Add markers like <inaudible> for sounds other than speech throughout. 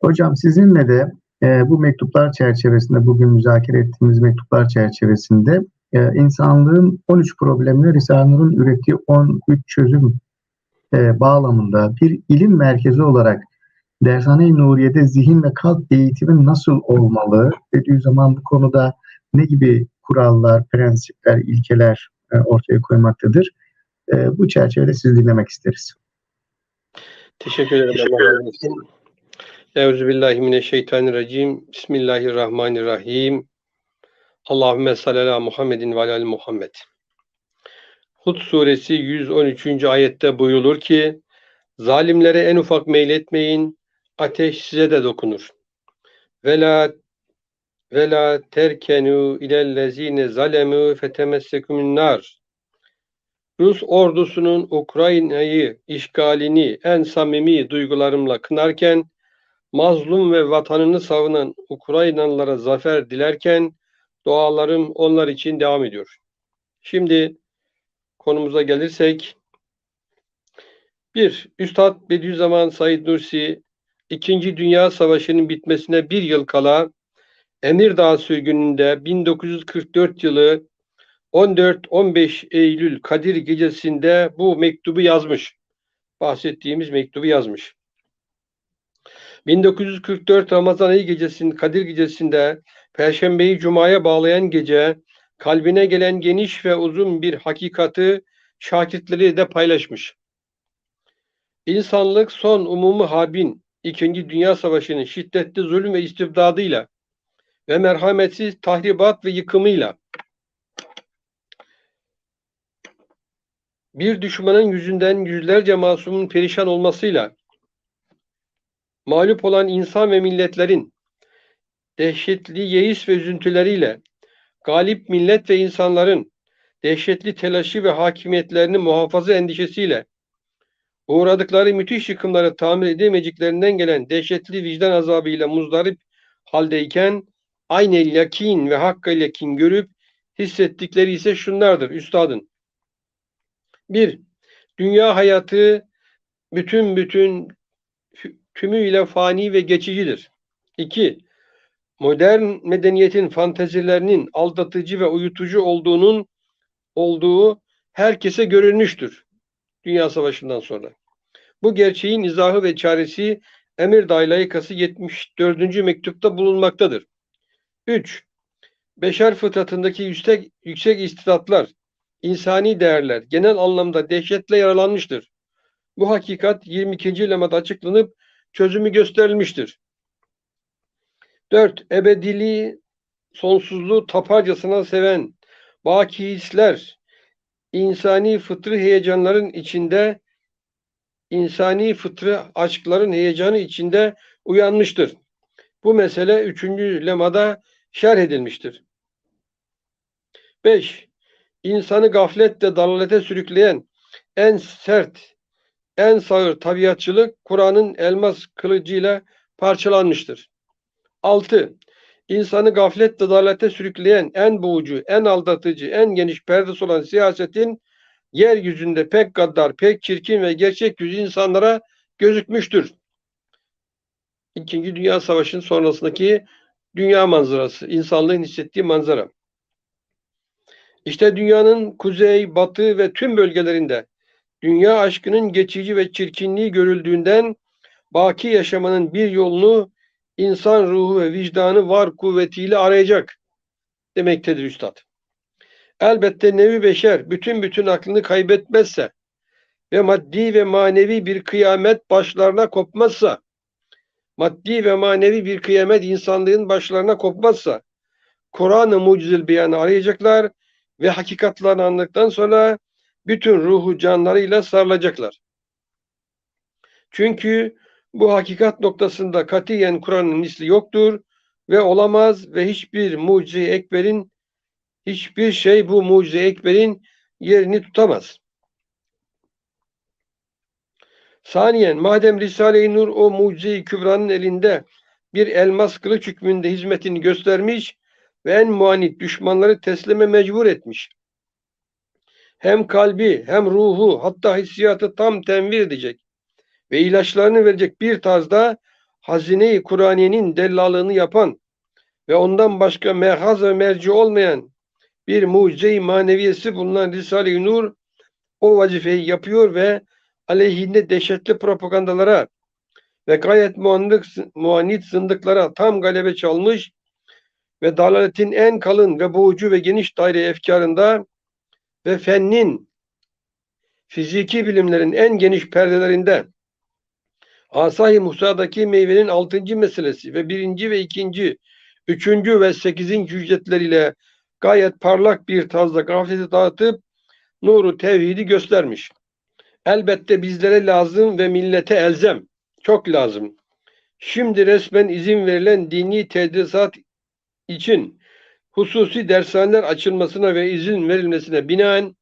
Hocam sizinle de e, bu mektuplar çerçevesinde, bugün müzakere ettiğimiz mektuplar çerçevesinde e, insanlığın 13 problemine Risale-i Nur'un ürettiği 13 çözüm e, bağlamında bir ilim merkezi olarak Dershane-i Nuriye'de zihin ve kalp eğitimi nasıl olmalı dediği zaman bu konuda ne gibi kurallar, prensipler, ilkeler e, ortaya koymaktadır. E, bu çerçevede sizi dinlemek isteriz. Teşekkür ederim. Teşekkür Euzubillahimineşşeytanirracim. Bismillahirrahmanirrahim. Allahümme salli ala Muhammedin ve alel Muhammed. Hud suresi 113. ayette buyurulur ki Zalimlere en ufak meyletmeyin, ateş size de dokunur. Vela vela terkenu ilellezine zalemu fetemessekumun nar. Rus ordusunun Ukrayna'yı işgalini en samimi duygularımla kınarken, mazlum ve vatanını savunan Ukraynalılara zafer dilerken dualarım onlar için devam ediyor. Şimdi konumuza gelirsek, bir, Üstad Bediüzzaman Said Nursi, İkinci Dünya Savaşı'nın bitmesine bir yıl kala Emirdağ sürgününde 1944 yılı 14-15 Eylül Kadir gecesinde bu mektubu yazmış. Bahsettiğimiz mektubu yazmış. 1944 Ramazan ayı gecesinin Kadir gecesinde Perşembeyi Cuma'ya bağlayan gece kalbine gelen geniş ve uzun bir hakikati şakirtleri de paylaşmış. İnsanlık son umumu harbin, İkinci Dünya Savaşı'nın şiddetli zulüm ve istibdadıyla ve merhametsiz tahribat ve yıkımıyla bir düşmanın yüzünden yüzlerce masumun perişan olmasıyla mağlup olan insan ve milletlerin dehşetli yeis ve üzüntüleriyle galip millet ve insanların dehşetli telaşı ve hakimiyetlerini muhafaza endişesiyle uğradıkları müthiş yıkımları tamir edemeyeceklerinden gelen dehşetli vicdan azabıyla muzdarip haldeyken aynı yakin ve hakkıyla yakin görüp hissettikleri ise şunlardır üstadın. Bir, dünya hayatı bütün bütün tümüyle fani ve geçicidir. İki, modern medeniyetin fantezilerinin aldatıcı ve uyutucu olduğunun olduğu herkese görülmüştür. Dünya Savaşı'ndan sonra. Bu gerçeğin izahı ve çaresi Emir Daylayıkası 74. mektupta bulunmaktadır. 3. Beşer fıtratındaki yüksek, yüksek istidatlar, insani değerler genel anlamda dehşetle yaralanmıştır. Bu hakikat 22. lemada açıklanıp çözümü gösterilmiştir. 4. Ebediliği, sonsuzluğu taparcasına seven baki hisler, insani fıtrı heyecanların içinde, insani fıtrı aşkların heyecanı içinde uyanmıştır. Bu mesele 3. lemada şerh edilmiştir. 5. İnsanı gafletle dalalete sürükleyen en sert, en sağır tabiatçılık Kur'an'ın elmas kılıcıyla parçalanmıştır. 6. İnsanı gafletle dalalete sürükleyen en boğucu, en aldatıcı, en geniş perdesi olan siyasetin yeryüzünde pek gaddar, pek çirkin ve gerçek yüzü insanlara gözükmüştür. İkinci Dünya Savaşı'nın sonrasındaki dünya manzarası, insanlığın hissettiği manzara. İşte dünyanın kuzey, batı ve tüm bölgelerinde dünya aşkının geçici ve çirkinliği görüldüğünden baki yaşamanın bir yolunu insan ruhu ve vicdanı var kuvvetiyle arayacak demektedir üstad. Elbette nevi beşer bütün bütün aklını kaybetmezse ve maddi ve manevi bir kıyamet başlarına kopmazsa maddi ve manevi bir kıyamet insanlığın başlarına kopmazsa Kur'an-ı mucizil beyanı arayacaklar ve hakikatlerini anladıktan sonra bütün ruhu canlarıyla sarılacaklar. Çünkü bu hakikat noktasında katiyen Kur'an'ın misli yoktur ve olamaz ve hiçbir mucize ekberin hiçbir şey bu mucize ekberin yerini tutamaz. Saniyen madem Risale-i Nur o mucize-i kübranın elinde bir elmas kılıç hükmünde hizmetini göstermiş ve en muanit düşmanları teslime mecbur etmiş. Hem kalbi hem ruhu hatta hissiyatı tam tenvir edecek ve ilaçlarını verecek bir tarzda hazine-i Kur'aniyenin dellalığını yapan ve ondan başka mehaz ve merci olmayan bir mucize-i maneviyesi bulunan Risale-i Nur o vazifeyi yapıyor ve aleyhinde dehşetli propagandalara ve gayet muandık, muanit zındıklara tam galebe çalmış ve dalaletin en kalın ve boğucu ve geniş daire efkarında ve fennin fiziki bilimlerin en geniş perdelerinde Asahi Musa'daki meyvenin altıncı meselesi ve birinci ve ikinci, üçüncü ve sekizinci hücretleriyle gayet parlak bir tarzda gafleti dağıtıp nuru tevhidi göstermiş. Elbette bizlere lazım ve millete elzem. Çok lazım. Şimdi resmen izin verilen dini tedrisat için hususi dershaneler açılmasına ve izin verilmesine binaen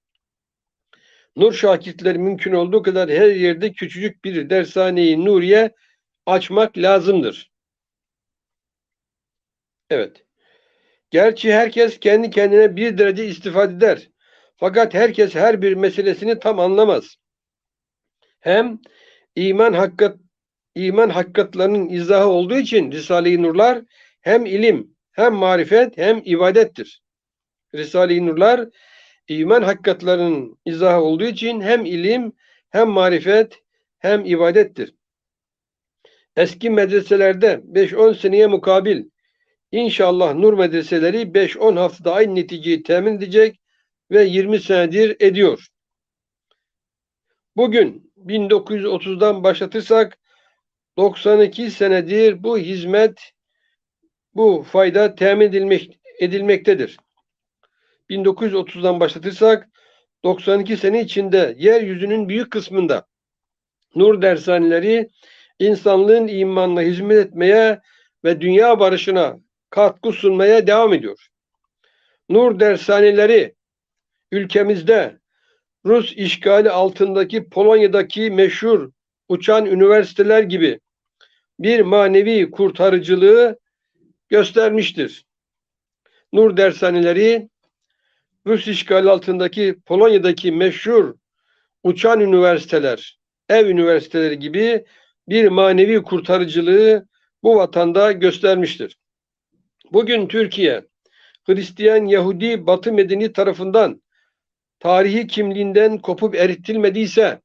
Nur şakirtleri mümkün olduğu kadar her yerde küçücük bir dershaneyi Nuriye açmak lazımdır. Evet. Gerçi herkes kendi kendine bir derece istifade eder. Fakat herkes her bir meselesini tam anlamaz. Hem iman hakikat iman hakikatlarının izahı olduğu için Risale-i Nurlar hem ilim, hem marifet, hem ibadettir. Risale-i Nurlar iman hakikatlarının izahı olduğu için hem ilim, hem marifet, hem ibadettir. Eski medreselerde 5-10 seneye mukabil inşallah nur medreseleri 5-10 haftada aynı neticeyi temin edecek ve 20 senedir ediyor. Bugün 1930'dan başlatırsak 92 senedir bu hizmet, bu fayda temin edilmek, edilmektedir. 1930'dan başlatırsak 92 sene içinde yeryüzünün büyük kısmında nur dershaneleri insanlığın imanına hizmet etmeye ve dünya barışına katkı sunmaya devam ediyor. Nur dershaneleri ülkemizde Rus işgali altındaki Polonya'daki meşhur uçan üniversiteler gibi bir manevi kurtarıcılığı göstermiştir. Nur dershaneleri Rus işgali altındaki Polonya'daki meşhur uçan üniversiteler, ev üniversiteleri gibi bir manevi kurtarıcılığı bu vatanda göstermiştir. Bugün Türkiye, Hristiyan, Yahudi, Batı medeni tarafından tarihi kimliğinden kopup eritilmediyse,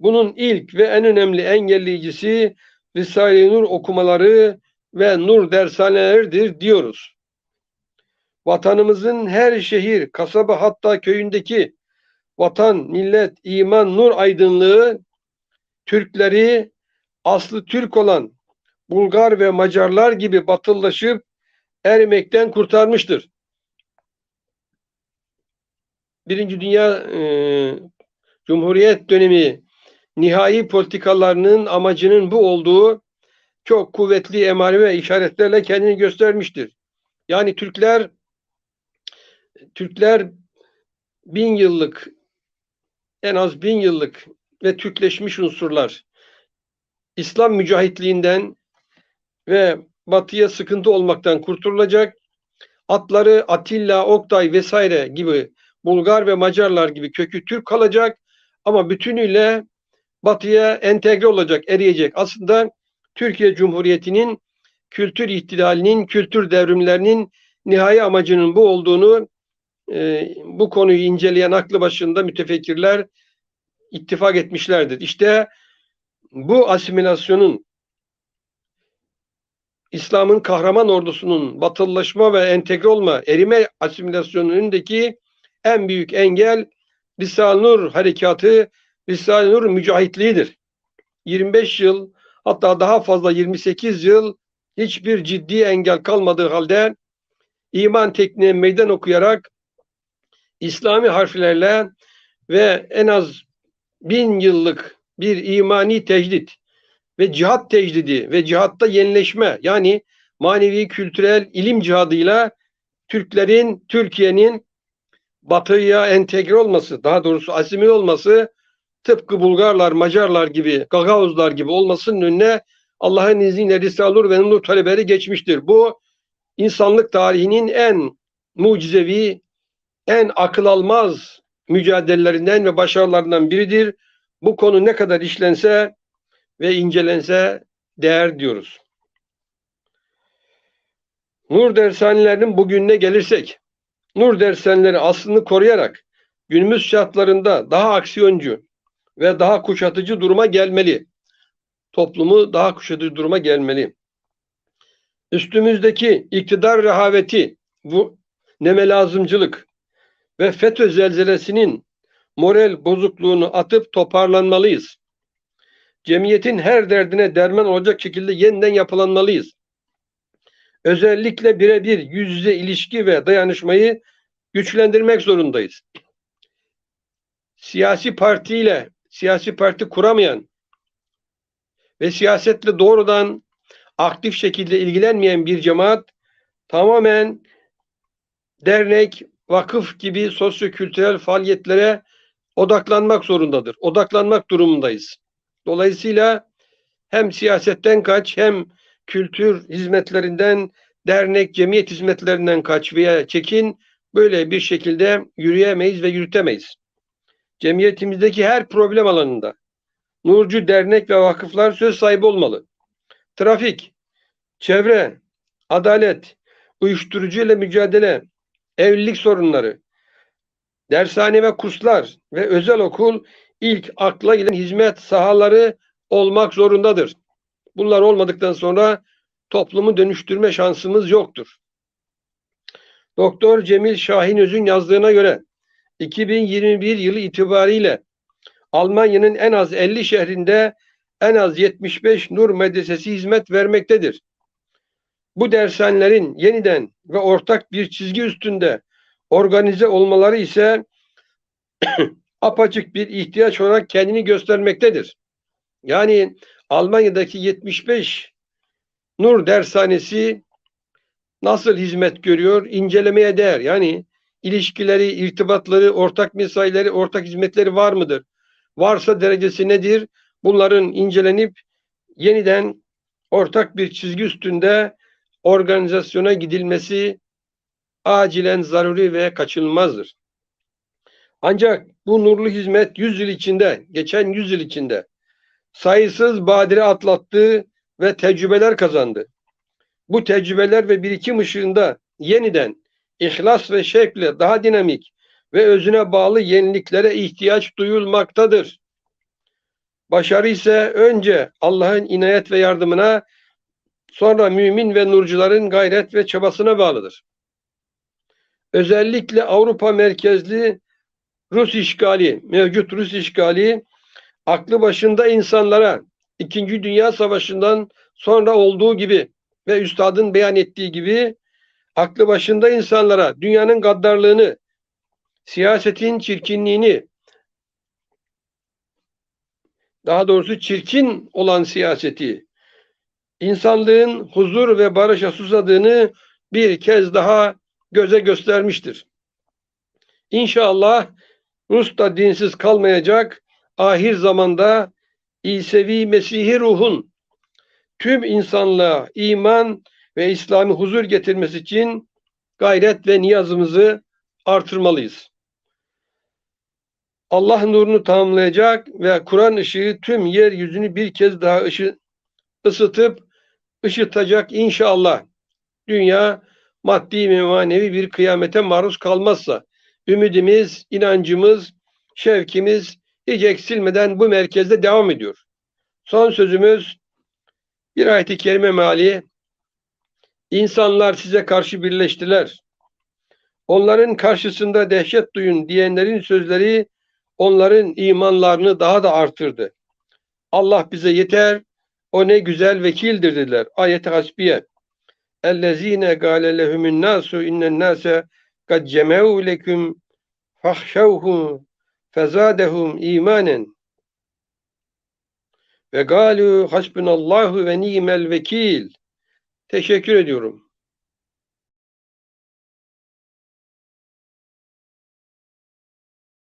bunun ilk ve en önemli engelleyicisi Risale-i Nur okumaları ve nur dershaneleridir diyoruz. Vatanımızın her şehir, kasaba hatta köyündeki vatan, millet, iman, nur aydınlığı Türkleri aslı Türk olan Bulgar ve Macarlar gibi batıllaşıp erimekten kurtarmıştır. Birinci Dünya e, Cumhuriyet dönemi nihai politikalarının amacının bu olduğu çok kuvvetli emare ve işaretlerle kendini göstermiştir. Yani Türkler Türkler bin yıllık en az bin yıllık ve Türkleşmiş unsurlar İslam mücahitliğinden ve batıya sıkıntı olmaktan kurtulacak. Atları Atilla, Oktay vesaire gibi Bulgar ve Macarlar gibi kökü Türk kalacak ama bütünüyle batıya entegre olacak, eriyecek. Aslında Türkiye Cumhuriyeti'nin kültür ihtilalinin, kültür devrimlerinin nihai amacının bu olduğunu e, bu konuyu inceleyen aklı başında mütefekkirler ittifak etmişlerdir. İşte bu asimilasyonun İslam'ın kahraman ordusunun batılılaşma ve entegre olma, erime asimilasyonunun önündeki en büyük engel Risale-i Nur harekatı, Risale-i Nur mücahitliğidir. 25 yıl hatta daha fazla 28 yıl hiçbir ciddi engel kalmadığı halde iman tekniğine meydan okuyarak İslami harflerle ve en az bin yıllık bir imani tecdit ve cihat tecdidi ve cihatta yenileşme yani manevi kültürel ilim cihadıyla Türklerin, Türkiye'nin batıya entegre olması, daha doğrusu asimil olması tıpkı Bulgarlar, Macarlar gibi, Gagavuzlar gibi olmasının önüne Allah'ın izniyle Risale-i ve Nur talebeleri geçmiştir. Bu insanlık tarihinin en mucizevi, en akıl almaz mücadelelerinden ve başarılarından biridir. Bu konu ne kadar işlense ve incelense değer diyoruz. Nur dershanelerinin bugününe gelirsek, Nur dershaneleri aslını koruyarak günümüz şartlarında daha aksiyoncu ve daha kuşatıcı duruma gelmeli. Toplumu daha kuşatıcı duruma gelmeli. Üstümüzdeki iktidar rehaveti, bu neme lazımcılık ve FETÖ zelzelesinin moral bozukluğunu atıp toparlanmalıyız. Cemiyetin her derdine derman olacak şekilde yeniden yapılanmalıyız. Özellikle birebir yüz yüze ilişki ve dayanışmayı güçlendirmek zorundayız. Siyasi partiyle, siyasi parti kuramayan ve siyasetle doğrudan aktif şekilde ilgilenmeyen bir cemaat tamamen dernek, vakıf gibi sosyo-kültürel faaliyetlere odaklanmak zorundadır. Odaklanmak durumundayız. Dolayısıyla hem siyasetten kaç hem kültür hizmetlerinden, dernek, cemiyet hizmetlerinden kaç veya çekin böyle bir şekilde yürüyemeyiz ve yürütemeyiz. Cemiyetimizdeki her problem alanında nurcu dernek ve vakıflar söz sahibi olmalı. Trafik, çevre, adalet, uyuşturucu ile mücadele, evlilik sorunları, dershane ve kurslar ve özel okul ilk akla gelen hizmet sahaları olmak zorundadır. Bunlar olmadıktan sonra toplumu dönüştürme şansımız yoktur. Doktor Cemil Şahinöz'ün yazdığına göre 2021 yılı itibariyle Almanya'nın en az 50 şehrinde en az 75 Nur Medresesi hizmet vermektedir. Bu dershanelerin yeniden ve ortak bir çizgi üstünde organize olmaları ise <coughs> apaçık bir ihtiyaç olarak kendini göstermektedir. Yani Almanya'daki 75 Nur Dershanesi nasıl hizmet görüyor? İncelemeye değer. Yani ilişkileri, irtibatları, ortak mesaileri, ortak hizmetleri var mıdır? Varsa derecesi nedir? Bunların incelenip yeniden ortak bir çizgi üstünde organizasyona gidilmesi acilen zaruri ve kaçınılmazdır. Ancak bu nurlu hizmet 100 yıl içinde, geçen 100 yıl içinde sayısız badire atlattı ve tecrübeler kazandı. Bu tecrübeler ve birikim ışığında yeniden ihlas ve şevkle daha dinamik ve özüne bağlı yeniliklere ihtiyaç duyulmaktadır. Başarı ise önce Allah'ın inayet ve yardımına, sonra mümin ve nurcuların gayret ve çabasına bağlıdır. Özellikle Avrupa merkezli Rus işgali, mevcut Rus işgali aklı başında insanlara İkinci Dünya Savaşı'ndan sonra olduğu gibi ve üstadın beyan ettiği gibi aklı başında insanlara dünyanın gaddarlığını, siyasetin çirkinliğini, daha doğrusu çirkin olan siyaseti, insanlığın huzur ve barışa susadığını bir kez daha göze göstermiştir. İnşallah Rus da dinsiz kalmayacak, ahir zamanda İsevi Mesih'i ruhun tüm insanlığa iman ve İslami huzur getirmesi için gayret ve niyazımızı artırmalıyız. Allah nurunu tamamlayacak ve Kur'an ışığı tüm yeryüzünü bir kez daha ışı, ısıtıp ışıtacak inşallah. Dünya maddi ve manevi bir kıyamete maruz kalmazsa ümidimiz, inancımız, şevkimiz hiç eksilmeden bu merkezde devam ediyor. Son sözümüz bir ayet-i kerime meali İnsanlar size karşı birleştiler. Onların karşısında dehşet duyun diyenlerin sözleri onların imanlarını daha da artırdı. Allah bize yeter, o ne güzel vekildir dediler. Ayet-i hasbiye. Ellezine gâle lehumun nasu innen nase kad cemeu leküm fahşavhu fezadehum imanen ve galu hasbunallahu ve ni'mel vekil. Teşekkür ediyorum.